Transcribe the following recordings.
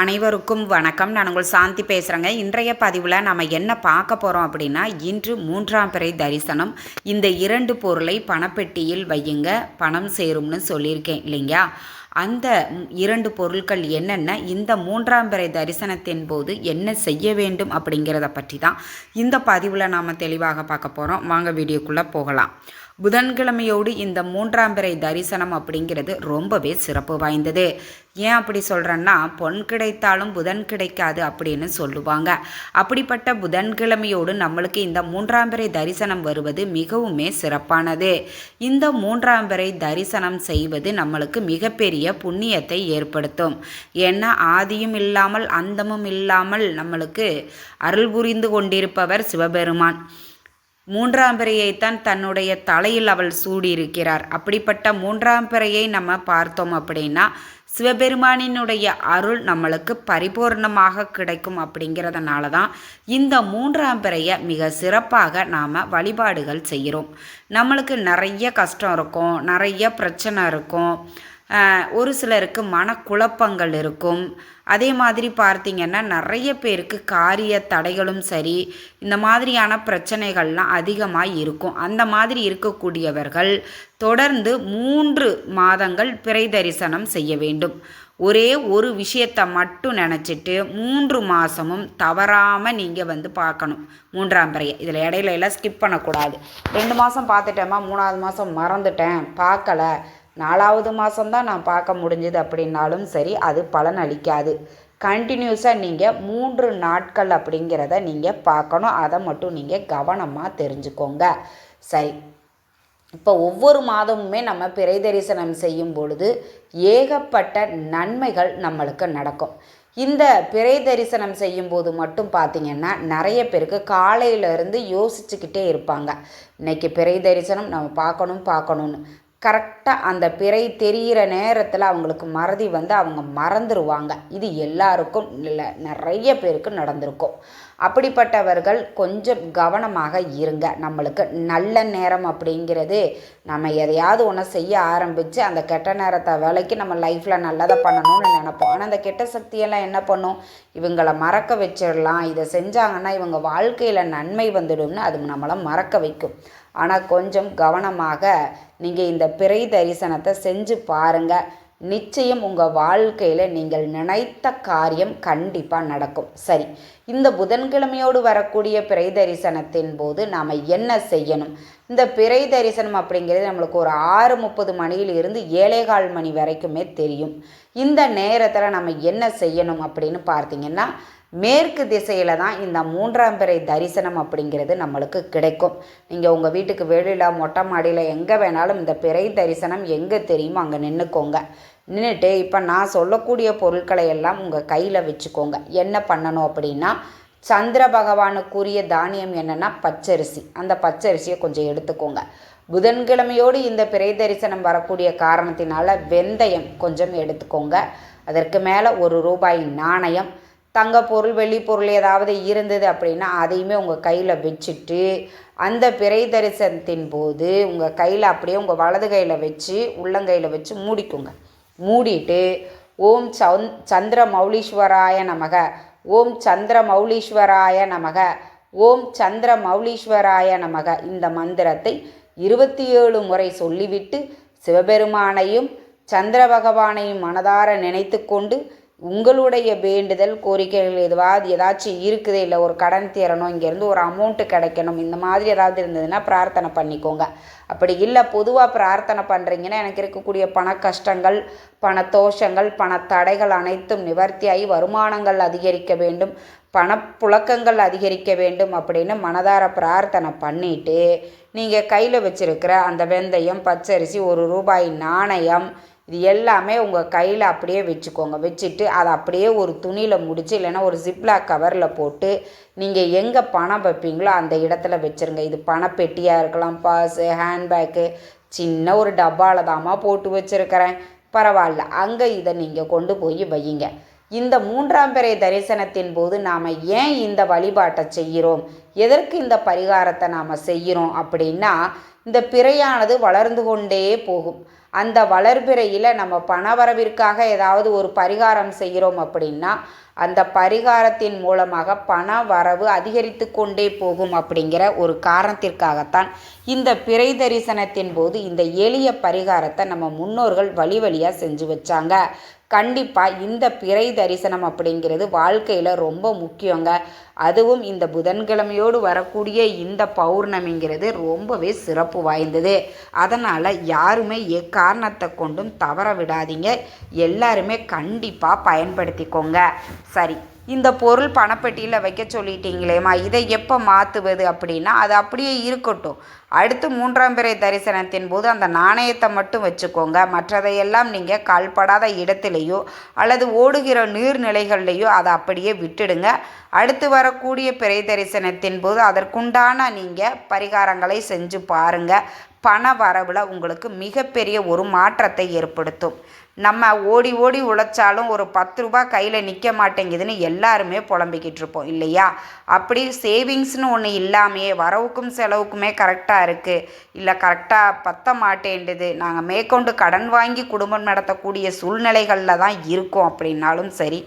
அனைவருக்கும் வணக்கம். நான் உங்கள் சாந்தி பேசுகிறேங்க இன்றைய பதிவில் நம்ம என்ன பார்க்க போகிறோம் அப்படின்னா இன்று மூன்றாம் பிறை தரிசனம். இந்த இரண்டு பொருளை பணப்பெட்டியில் வையுங்க. பணம் சேரும்னு சொல்லியிருக்கேன் இல்லைங்களா? அந்த இரண்டு பொருட்கள் என்னென்ன இந்த மூன்றாம் பிறை தரிசனத்தின் போது என்ன செய்ய வேண்டும் அப்படிங்கிறத பற்றி தான் இந்த பதிவில் நாம் தெளிவாக பார்க்க போகிறோம் வாங்க வீடியோக்குள்ளே போகலாம். புதன்கிழமையோடு இந்த மூன்றாம் பிறை தரிசனம் அப்படிங்கிறது ரொம்பவே சிறப்பு வாய்ந்தது. ஏன் அப்படி சொல்கிறேன்னா பொன் கிடைத்தாலும் புதன் கிடைக்காது அப்படின்னு சொல்லுவாங்க. அப்படிப்பட்ட புதன்கிழமையோடு நம்மளுக்கு இந்த மூன்றாம் பிறை தரிசனம் வருவது மிகவுமே சிறப்பானது. இந்த மூன்றாம் பிறை தரிசனம் செய்வது நம்மளுக்கு மிகப்பெரிய புண்ணியத்தை ஏற்படுத்தும். ஏன்னா ஆதியும் இல்லாமல் அந்தமும் இல்லாமல் நம்மளுக்கு அருள் புரிந்து கொண்டிருப்பவர் சிவபெருமான். மூன்றாம் பிறையைத்தான் தன்னுடைய தலையில் அவள் சூடியிருக்கிறார். அப்படிப்பட்ட மூன்றாம் பிறையை நம்ம பார்த்தோம் அப்படின்னா சிவபெருமானினுடைய அருள் நம்மளுக்கு பரிபூர்ணமாக கிடைக்கும் அப்படிங்கிறதுனால தான் இந்த மூன்றாம் பிறையை மிக சிறப்பாக நாம் வழிபாடுகள் செய்கிறோம். நம்மளுக்கு நிறைய கஷ்டம் இருக்கும் நிறைய பிரச்சனை இருக்கும். ஒரு சிலருக்கு மனக்குழப்பங்கள் இருக்கும். அதே மாதிரி பார்த்திங்கன்னா நிறைய பேருக்கு காரிய தடைகளும் சரி இந்த மாதிரியான பிரச்சனைகள்லாம் அதிகமாக இருக்கும். அந்த மாதிரி இருக்கக்கூடியவர்கள் தொடர்ந்து மூன்று மாதங்கள் பிறை தரிசனம் செய்ய வேண்டும். ஒரே ஒரு விஷயத்தை மட்டும் நினச்சிட்டு மூன்று மாதமும் தவறாமல் நீங்கள் வந்து பார்க்கணும். மூன்றாம் பிறையை. இதில் இடையில எல்லாம் ஸ்கிப் பண்ணக்கூடாது. ரெண்டு மாதம் பார்த்துட்டேம்மா மூணாவது மாதம் மறந்துட்டேன் பார்க்கல. நாலாவது மாதம்தான் நான் பார்க்க முடிஞ்சது அப்படின்னாலும் சரி அது பலன் அளிக்காது. கண்டினியூஸாக நீங்கள் மூன்று நாட்கள் அப்படிங்கிறத நீங்கள் பார்க்கணும். அதை மட்டும் நீங்கள் கவனமாக தெரிஞ்சுக்கோங்க. சரி. இப்போ ஒவ்வொரு மாதமுமே நம்ம பிறை தரிசனம் செய்யும் பொழுது ஏகப்பட்ட நன்மைகள் நம்மளுக்கு நடக்கும். இந்த பிறை தரிசனம் செய்யும்போது மட்டும் பார்த்திங்கன்னா நிறைய பேருக்கு காலையிலேருந்து யோசிச்சுக்கிட்டே இருப்பாங்க. இன்னைக்கு பிறை தரிசனம் நம்ம பார்க்கணும் பார்க்கணுன்னு கரெக்டாக அந்த பிறை தெரிகிற நேரத்தில் அவங்களுக்கு மறதி வந்து அவங்க மறந்துடுவாங்க இது எல்லாருக்கும் இல்லை நிறைய பேருக்கு நடந்திருக்கும். அப்படிப்பட்டவர்கள் கொஞ்சம் கவனமாக இருங்க. நம்மளுக்கு நல்ல நேரம் அப்படிங்கிறது நம்ம எதையாவது ஒன்று செய்ய ஆரம்பித்து அந்த கெட்ட நேரத்தை வேலைக்கு நம்ம லைஃப்பில் நல்லதை பண்ணணும்னு நினைப்போம். ஆனால் அந்த கெட்ட சக்தியெல்லாம் என்ன பண்ணும்? இவங்களை மறக்க வச்சிடலாம். இதை செஞ்சாங்கன்னா இவங்க வாழ்க்கையில் நன்மை வந்துடும்னு அது நம்மளை மறக்க வைக்கும். ஆனால் கொஞ்சம் கவனமாக நீங்கள் இந்த பிறை தரிசனத்தை செஞ்சு பாருங்கள் நிச்சயம் உங்கள் வாழ்க்கையில் நீங்கள் நினைத்த காரியம் கண்டிப்பாக நடக்கும். சரி இந்த புதன்கிழமையோடு வரக்கூடிய பிறை தரிசனத்தின் போது நாம் என்ன செய்யணும்? இந்த பிறை தரிசனம் அப்படிங்கிறது நம்மளுக்கு ஒரு ஆறு முப்பது மணியிலிருந்து ஏழேகால் மணி வரைக்குமே தெரியும். இந்த நேரத்தில் நம்ம என்ன செய்யணும் அப்படின்னு பார்த்தீங்கன்னா மேற்கு திசையில் தான் இந்த மூன்றாம் பிறை தரிசனம் அப்படிங்கிறது நம்மளுக்கு கிடைக்கும். நீங்கள் உங்கள் வீட்டுக்கு வெளியில் மொட்டை மாடியில் எங்கே வேணாலும் இந்த பிறை தரிசனம் எங்கே தெரியுமோ அங்கே நின்றுக்கோங்க நின்றுட்டு இப்போ நான் சொல்லக்கூடிய பொருட்களை எல்லாம் உங்கள் கையில் வச்சுக்கோங்க. என்ன பண்ணணும் அப்படின்னா சந்திர பகவானுக்குரிய தானியம் என்னென்னா பச்சரிசி. அந்த பச்சரிசியை கொஞ்சம் எடுத்துக்கோங்க. புதன்கிழமையோடு இந்த பிறை தரிசனம் வரக்கூடிய காரணத்தினால வெந்தயம் கொஞ்சம் எடுத்துக்கோங்க. அதற்கு மேலே ஒரு ரூபாய் நாணயம் தங்க பொருள் வெள்ளி பொருள் ஏதாவது இருந்தது அப்படின்னா அதையுமே உங்கள் கையில் வச்சுட்டு அந்த பிறை தரிசனத்தின் போது உங்கள் கையில் அப்படியே உங்கள் வலது கையில் வச்சு உள்ளங்கையில் வச்சு மூடிக்கோங்க. மூடிட்டு ஓம் சந் சந்திர மௌலீஸ்வராய நமக ஓம் சந்திர மௌலீஸ்வராய நமக ஓம் சந்திர மௌலீஸ்வராய நமக இந்த மந்திரத்தை இருபத்தி ஏழு முறை சொல்லிவிட்டு சிவபெருமானையும் சந்திர பகவானையும் மனதார நினைத்து கொண்டு உங்களுடைய வேண்டுதல் கோரிக்கைகள் எதுவாவது ஏதாச்சும் இருக்குது இல்லை ஒரு கடன் தீரணும் இங்கேருந்து ஒரு அமௌண்ட்டு கிடைக்கணும் இந்த மாதிரி ஏதாவது இருந்ததுன்னா பிரார்த்தனை பண்ணிக்கோங்க. அப்படி இல்லை பொதுவாக பிரார்த்தனை பண்ணுறீங்கன்னா எனக்கு இருக்கக்கூடிய பண கஷ்டங்கள் பண தோஷங்கள் பண தடைகள் அனைத்தும் நிவர்த்தியாகி வருமானங்கள் அதிகரிக்க வேண்டும் பணப்புழக்கங்கள் அதிகரிக்க வேண்டும் அப்படின்னு மனதார பிரார்த்தனை பண்ணிவிட்டு நீங்கள் கையில் வச்சுருக்கிற அந்த வெந்தயம் பச்சரிசி ஒரு ரூபாய் நாணயம் இது எல்லாமே உங்கள் கையில் அப்படியே வச்சுக்கோங்க. வச்சுட்டு அதை அப்படியே ஒரு துணியில் முடித்து இல்லைன்னா ஒரு ஜிப்லாக் கவரில் போட்டு நீங்கள் எங்கே பணம் வைப்பீங்களோ அந்த இடத்துல வச்சுருங்க. இது பணப்பெட்டியாக இருக்கலாம் பர்ஸு ஹேண்ட்பேக்கு சின்ன ஒரு டப்பாவில் தாம்மா போட்டு வச்சுருக்கிறேன். பரவாயில்ல. அங்கே இதை நீங்கள் கொண்டு போய் வையுங்க. இந்த மூன்றாம் பிறை தரிசனத்தின் போது நாம் ஏன் இந்த வழிபாட்டை செய்கிறோம்? எதற்கு இந்த பரிகாரத்தை நாம் செய்கிறோம் அப்படின்னா இந்த பிறையானது வளர்ந்து கொண்டே போகும். அந்த வளர்பிறையில் நம்ம பணவரவிற்காக ஏதாவது ஒரு பரிகாரம் செய்கிறோம் அப்படின்னா அந்த பரிகாரத்தின் மூலமாக பண வரவு அதிகரித்து கொண்டே போகும் அப்படிங்கிற ஒரு காரணத்திற்காகத்தான் இந்த பிறை தரிசனத்தின் போது இந்த எளிய பரிகாரத்தை நம்ம முன்னோர்கள் வழி வழியாக செஞ்சு வச்சாங்க. கண்டிப்பாக இந்த பிறை தரிசனம் அப்படிங்கிறது வாழ்க்கையில் ரொம்ப முக்கியங்க. அதுவும் இந்த புதன்கிழமையோடு வரக்கூடிய இந்த பௌர்ணமிங்கிறது ரொம்பவே சிறப்பு வாய்ந்தது. அதனால் யாருமே எக்காரணத்தை கொண்டும் தவற விடாதீங்க. எல்லாருமே கண்டிப்பாக பயன்படுத்திக்கோங்க. சரி இந்த பொருள் பணப்பெட்டியில் வைக்க சொல்லிட்டீங்களேம்மா இதை எப்போ மாற்றுவது அப்படின்னா அது அப்படியே இருக்கட்டும். அடுத்து மூன்றாம் பிறை தரிசனத்தின் போது அந்த நாணயத்தை மட்டும் வச்சுக்கோங்க. மற்றதையெல்லாம் நீங்கள் கால்படாத இடத்துலையோ அல்லது ஓடுகிற நீர்நிலைகள்லையோ அதை அப்படியே விட்டுடுங்க. அடுத்து வரக்கூடிய பிறை தரிசனத்தின் போது அதற்குண்டான நீங்கள் பரிகாரங்களை செஞ்சு பாருங்கள் பண வரவில் உங்களுக்கு மிகப்பெரிய ஒரு மாற்றத்தை ஏற்படுத்தும். நம்ம ஓடி ஓடி உழைச்சாலும் ஒரு பத்து ரூபா கையில் நிற்க மாட்டேங்குதுன்னு எல்லாருமே புலம்பிக்கிட்டு இருப்போம் இல்லையா? அப்படி சேவிங்ஸ்னு ஒன்று இல்லாமையே வரவுக்கும் செலவுக்குமே கரெக்டாக இருக்குது இல்லை கரெக்டாக பத்த மாட்டேன்டுது. நாங்கள் மேற்கொண்டு கடன் வாங்கி குடும்பம் நடத்தக்கூடிய சூழ்நிலைகளில் தான் இருக்கோம் அப்படின்னாலும் சரி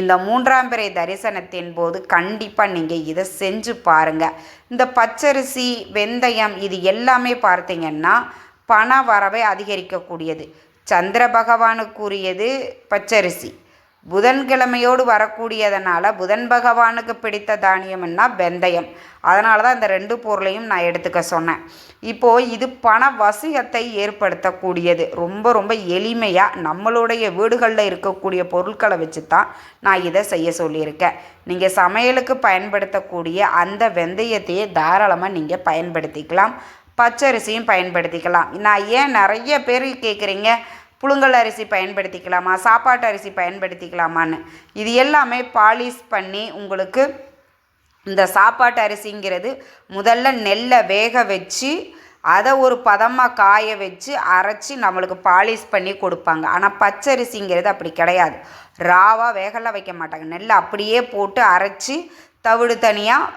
இந்த மூன்றாம் பிறை தரிசனத்தின் போது கண்டிப்பாக நீங்கள் இதை செஞ்சு பாருங்கள் இந்த பச்சரிசி வெந்தயம் இது எல்லாமே பார்த்தீங்கன்னா பண வரவை அதிகரிக்கக்கூடியது. சந்திர பகவானுக்குரியது பச்சரிசி. புதன்கிழமையோடு வரக்கூடியதனால புதன் பகவானுக்கு பிடித்த தானியம்னா வெந்தயம். அதனால தான் இந்த ரெண்டு பொருளையும் நான் எடுத்துக்க சொன்னேன். இப்போது இது பண வசியத்தை ஏற்படுத்தக்கூடியது. ரொம்ப ரொம்ப எளிமையாக நம்மளுடைய வீடுகளில் இருக்கக்கூடிய பொருட்களை வச்சு தான் நான் இதை செய்ய சொல்லியிருக்கேன். நீங்கள் சமையலுக்கு பயன்படுத்தக்கூடிய அந்த வெந்தயத்தையே தாராளமாக நீங்கள் பயன்படுத்திக்கலாம். பச்சரிசியும் பயன்படுத்திக்கலாம். நான் ஏன் நிறைய பேர் கேட்குறீங்க புழுங்கல் அரிசி பயன்படுத்திக்கலாமா? சாப்பாட்டு அரிசி பயன்படுத்திக்கலாமான்னு. இது எல்லாமே பாலிஷ் பண்ணி உங்களுக்கு இந்த சாப்பாட்டு அரிசிங்கிறது முதல்ல நெல்லை வேக வச்சு அதை ஒரு பதமாக காய வச்சு அரைச்சி நம்மளுக்கு பாலிஷ் பண்ணி கொடுப்பாங்க. ஆனால் பச்சரிசிங்கிறது அப்படி கிடையாது. ராவாக வேகலாம் வைக்க மாட்டாங்க. நெல்லை அப்படியே போட்டு அரைச்சி தவிடு தனியாக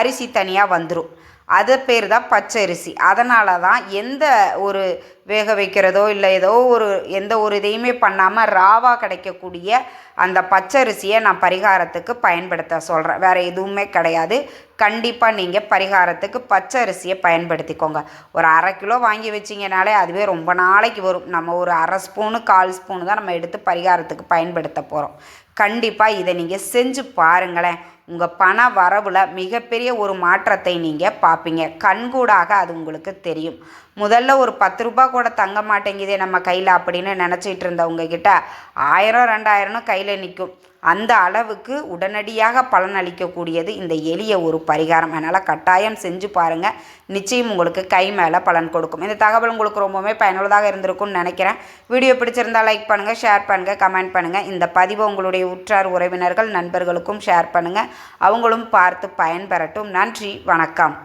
அரிசி தனியாக வந்துடும் அது பேர் தான் பச்சரிசி. அதனால தான் எந்த ஒரு வேக வைக்கிறதோ இல்லை ஏதோ ஒரு எந்த ஒரு இதையுமே பண்ணாமல் ராவாக கிடைக்கக்கூடிய அந்த பச்சரிசியை நான் பரிகாரத்துக்கு பயன்படுத்த சொல்கிறேன் வேறு எதுவுமே கிடையாது. கண்டிப்பாக நீங்கள் பரிகாரத்துக்கு பச்சரிசியை பயன்படுத்திக்கோங்க. ஒரு அரை கிலோ வாங்கி வச்சிங்கனாலே அதுவே ரொம்ப நாளைக்கு வரும். நம்ம ஒரு அரை ஸ்பூனு கால் ஸ்பூனு தான் நம்ம எடுத்து பரிகாரத்துக்கு பயன்படுத்த போகிறோம் கண்டிப்பாக இதை நீங்கள் செஞ்சு பாருங்களேன். உங்கள் பண வரவில் மிகப்பெரிய ஒரு மாற்றத்தை நீங்கள் பார்ப்பீங்க கண்கூடாக அது உங்களுக்கு தெரியும். முதல்ல ஒரு பத்து ரூபா கூட தங்க மாட்டேங்குதே நம்ம கையில் அப்படின்னு நினச்சிட்டு இருந்தவங்க கிட்ட ஆயிரம் ரெண்டாயிரம்னு கையில் நிற்கும் அந்த அளவுக்கு உடனடியாக பலன் அளிக்கக்கூடியது இந்த எளிய ஒரு பரிகாரம். அதனால் கட்டாயம் செஞ்சு பாருங்கள் நிச்சயம் உங்களுக்கு கை மேலே பலன் கொடுக்கும். இந்த தகவல் உங்களுக்கு ரொம்பவுமே பயனுள்ளதாக இருந்திருக்கும்னு நினைக்கிறேன். வீடியோ பிடிச்சிருந்தால் லைக் பண்ணுங்கள் ஷேர் பண்ணுங்கள் கமெண்ட் பண்ணுங்கள் இந்த பதிவை உங்களுடைய உற்றார் உறவினர்கள் நண்பர்களுக்கும் ஷேர் பண்ணுங்கள் அவங்களும் பார்த்து பயன்பெறட்டும். நன்றி வணக்கம்.